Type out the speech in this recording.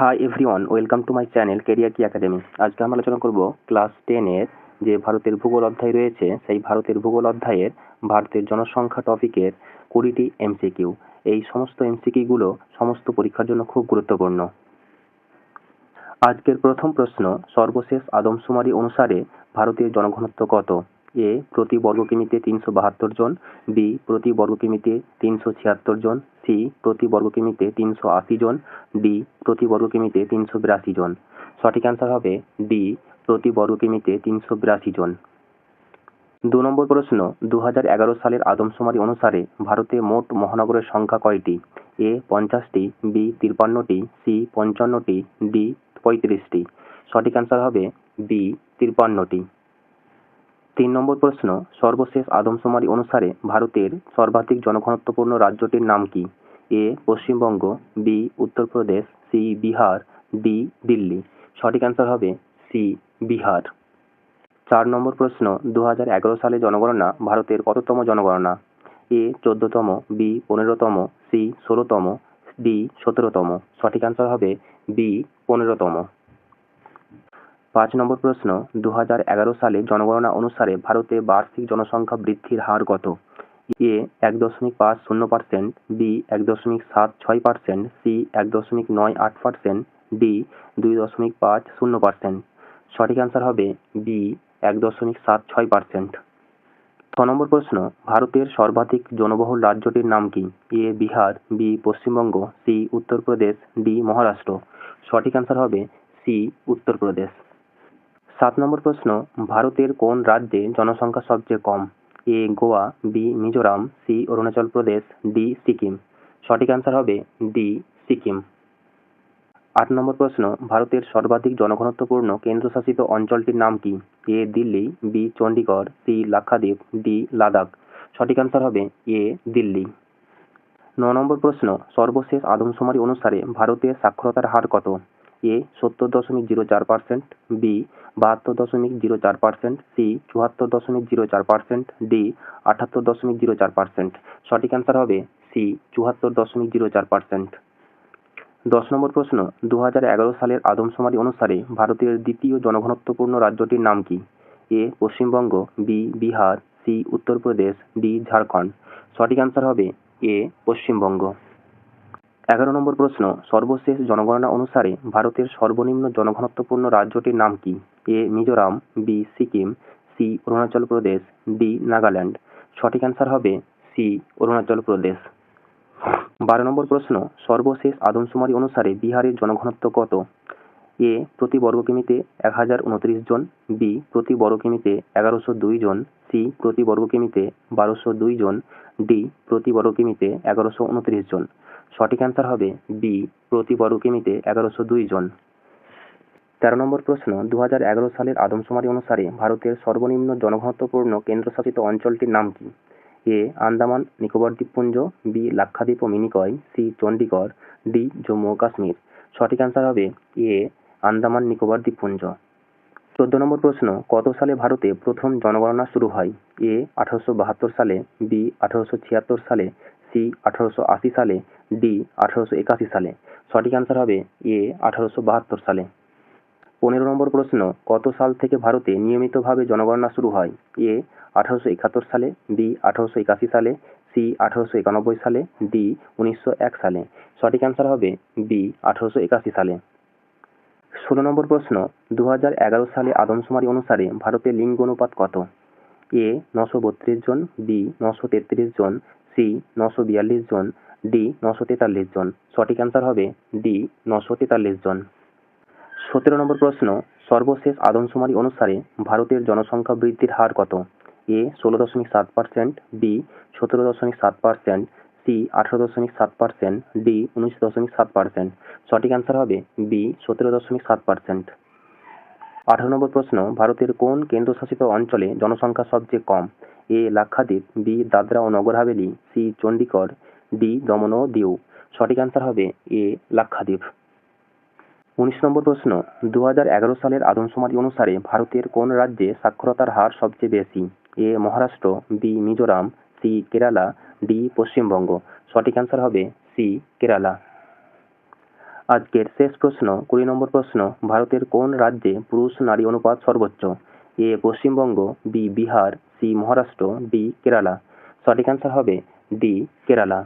Hi everyone welcome to my channel career কি academy আজকে আমরা আলোচনা করব ক্লাস টেনের যে ভারতের ভূগোল অধ্যায় রয়েছে, সেই ভারতের ভূগোল অধ্যায়ের ভারতের জনসংখ্যা টপিকের কুড়িটি এমসিকিউ এই সমস্ত এমসিকিউগুলো সমস্ত পরীক্ষার জন্য খুব গুরুত্বপূর্ণ। আজকের প্রথম প্রশ্ন, সর্বশেষ আদমশুমারি অনুসারে ভারতের জনঘনত্ব কত? এ প্রতি বর্গ কিমিতে তিনশো বাহাত্তর জন, বি প্রতি বর্গ কিমিতে তিনশো ছিয়াত্তর জন, সি প্রতি বর্গ কিমিতে তিনশো আশি জন, ডি প্রতি বর্গ কিমিতে তিনশো বিরাশি জন। সঠিক অ্যান্সার হবে ডি প্রতি বর্গ কিমিতে তিনশো বিরাশি জন। দু নম্বর প্রশ্ন দু হাজার এগারো সালের আদমশুমারি অনুসারে ভারতে মোট মহানগরের সংখ্যা কয়টি? এ পঞ্চাশটি, বি তিরপান্নটি, সি পঞ্চান্নটি, ডি পঁয়ত্রিশটি। সঠিক অ্যান্সার হবে বি তিরপান্নটি। তিন নম্বর প্রশ্ন, সর্বশেষ আদমশুমারি অনুসারে ভারতের সর্বাধিক জনঘনত্বপূর্ণ রাজ্যটির নাম কি? A, Paschimbanga B Uttar Pradesh C Bihar D Delhi. সঠিক অ্যান্সার হবে সি বিহার। চার নম্বর প্রশ্ন দু হাজার এগারো সালে জনগণনা ভারতের কততম জনগণনা? এ, চোদ্দতম বি পনেরোতম সি ষোলোতম ডি সতেরোতম। সঠিক অ্যান্সার হবে বি পনেরোতম। পাঁচ নম্বর প্রশ্ন দু হাজার এগারো সালে জনগণনা অনুসারে ভারতে বার্ষিক জনসংখ্যা বৃদ্ধির হার কত? এ, এক দশমিক পাঁচ শূন্য পার্সেন্ট, বি, এক দশমিক সাত ছয় পার্সেন্ট, সি, এক দশমিক নয় আট পার্সেন্ট, ডি, দুই দশমিক পাঁচ শূন্য পার্সেন্ট। সঠিক অ্যান্সার হবে বি, এক দশমিক সাত ছয় পার্সেন্ট। ছ নম্বর প্রশ্ন, ভারতের সর্বাধিক জনবহুল রাজ্যটির নাম কি? A, Bihar, B, Paschimbanga, C, Uttar Pradesh, D, Maharashtra. সঠিক অ্যান্সার হবে সি, উত্তরপ্রদেশ। সাত নম্বর প্রশ্ন, ভারতের কোন রাজ্যে জনসংখ্যা সবচেয়ে কম? A, Goa B Mizoram C Arunachal Pradesh D Sikkim. সঠিক অ্যান্সার হবে ডি সিকিম। আট নম্বর প্রশ্ন, ভারতের সর্বাধিক জনঘনত্বপূর্ণ কেন্দ্রশাসিত অঞ্চলটির নাম কি? A, Delhi B Chandigarh C Lakshadweep D Ladakh. সঠিক অ্যান্সার হবে এ, দিল্লি। ন নম্বর প্রশ্ন, সর্বশেষ আদমশুমারি অনুসারে ভারতের সাক্ষরতার হার কত? এ, সত্তর দশমিক জিরো চার পার্সেন্ট বি বাহাত্তর দশমিক জিরো চার পার্সেন্ট সি চুয়াত্তর দশমিক জিরো চার পার্সেন্ট ডি আটাত্তর দশমিক জিরো চার পার্সেন্ট সঠিক অ্যান্সার হবে সি চুয়াত্তর দশমিক জিরো চার পার্সেন্ট দশ নম্বর প্রশ্ন দু হাজার এগারো সালের আদমশুমারি অনুসারে ভারতের দ্বিতীয় জনঘনত্বপূর্ণ রাজ্যটির নাম কি? A Paschimbanga B Bihar C Uttar Pradesh D Jharkhand. সঠিক অ্যান্সার হবে এ পশ্চিমবঙ্গ। এগারো নম্বর প্রশ্ন, সর্বশেষ জনগণনা অনুসারে ভারতের সর্বনিম্ন জনঘনত্বপূর্ণ রাজ্যটির নাম কি? A, Mizoram B Sikkim C Arunachal Pradesh D Nagaland. সঠিক অ্যান্সার হবে সি অরুণাচল প্রদেশ। বারো নম্বর প্রশ্ন, সর্বশেষ আদমশুমারি অনুসারে বিহারের জনঘনত্ব কত? এ, প্রতি বর্গ কিমিতে এক হাজার উনত্রিশ জন বি প্রতি বর্গ কিমিতে এগারোশো দুই জন সি প্রতি বর্গ কিমিতে বারোশো দুই জন ডি প্রতি বর্গ কিমিতে এগারোশো উনত্রিশ জন। সঠিক অ্যান্সার হবে বি প্রতি বর্গ কিমিতে এগারোশো দুই জন। তেরো নম্বর প্রশ্ন দু হাজার এগারো সালের আদমশুমারি অনুসারে ভারতের সর্বনিম্ন জনঘনত্বপূর্ণ কেন্দ্রশাসিত অঞ্চলটির নাম কি? এ আন্দামান, নিকোবর দ্বীপপুঞ্জ বি লাক্ষাদ্বীপ ও মিনিকয় সি চণ্ডীগড় ডি জম্মু ও কাশ্মীর। সঠিক অ্যান্সার হবে এ আন্দামান, নিকোবর দ্বীপপুঞ্জ। চোদ্দ নম্বর প্রশ্ন, কত সালে ভারতে প্রথম জনগণনা শুরু হয়? এ আঠারোশো বাহাত্তর সালে বি আঠারোশো ছিয়াত্তর সালে সি আঠারোশো আশি সালে ডি, আঠারোশো একাশি সালে। সঠিক অ্যান্সার হবে এ, আঠারোশো বাহাত্তর সালে। পনেরো নম্বর প্রশ্ন, কত সাল থেকে ভারতে নিয়মিতভাবে জনগণনা শুরু হয়? এ, আঠারোশো একাত্তর সালে, বি, আঠারোশো একাশি সালে, সি, আঠারোশো একানব্বই সালে, ডি, উনিশশো এক সালে। সঠিক অ্যান্সার হবে বি, আঠারোশো একাশি সালে। ষোলো নম্বর প্রশ্ন দু এগারো সালে আদমশুমারি অনুসারে ভারতের লিঙ্গ অনুপাত কত? এ, নশো বত্রিশ জন, বি, নশো তেত্রিশ জন, সি, নশো বিয়াল্লিশ জন ডি নশো তেতাল্লিশ জন। সঠিক অ্যান্সার হবে ডি নশো তেতাল্লিশ জন। সতেরো নম্বর প্রশ্ন, সর্বশেষ আদমশুমারি অনুসারে ভারতের জনসংখ্যা বৃদ্ধির হার কত? এ, ষোলো দশমিক সাত পার্সেন্ট বি, সতেরো দশমিক সাত পার্সেন্ট সি, আঠারো দশমিক সাত পার্সেন্ট ডি, উনিশ দশমিক সাত পার্সেন্ট সঠিক অ্যান্সার হবে বি, সতেরো দশমিক সাত পার্সেন্ট আঠারো নম্বর প্রশ্ন, ভারতের কোন কেন্দ্রশাসিত অঞ্চলে জনসংখ্যা সবচেয়ে কম? এ, লাক্ষাদ্বীপ, বি, দাদরা ও নগর হাভেলি, সি চণ্ডীগড় ডি দমন, দিউ। সঠিক অ্যান্সার হবে এ, লাক্ষাদ্বীপ। উনিশ নম্বর প্রশ্ন দু হাজার এগারো সালের আদমশুমারি অনুসারে ভারতের কোন রাজ্যে সাক্ষরতার হার সবচেয়ে বেশি? A, Maharashtra, B, Mizoram, C, Kerala, D, Paschimbanga. সঠিক অ্যান্সার হবে সি, কেরালা। আজকের শেষ প্রশ্ন, কুড়ি নম্বর প্রশ্ন, ভারতের কোন রাজ্যে পুরুষ নারী অনুপাত সর্বোচ্চ? A, Paschimbanga, B, Bihar, C, Maharashtra, D, Kerala. সঠিক অ্যান্সার হবে ডি, কেরালা।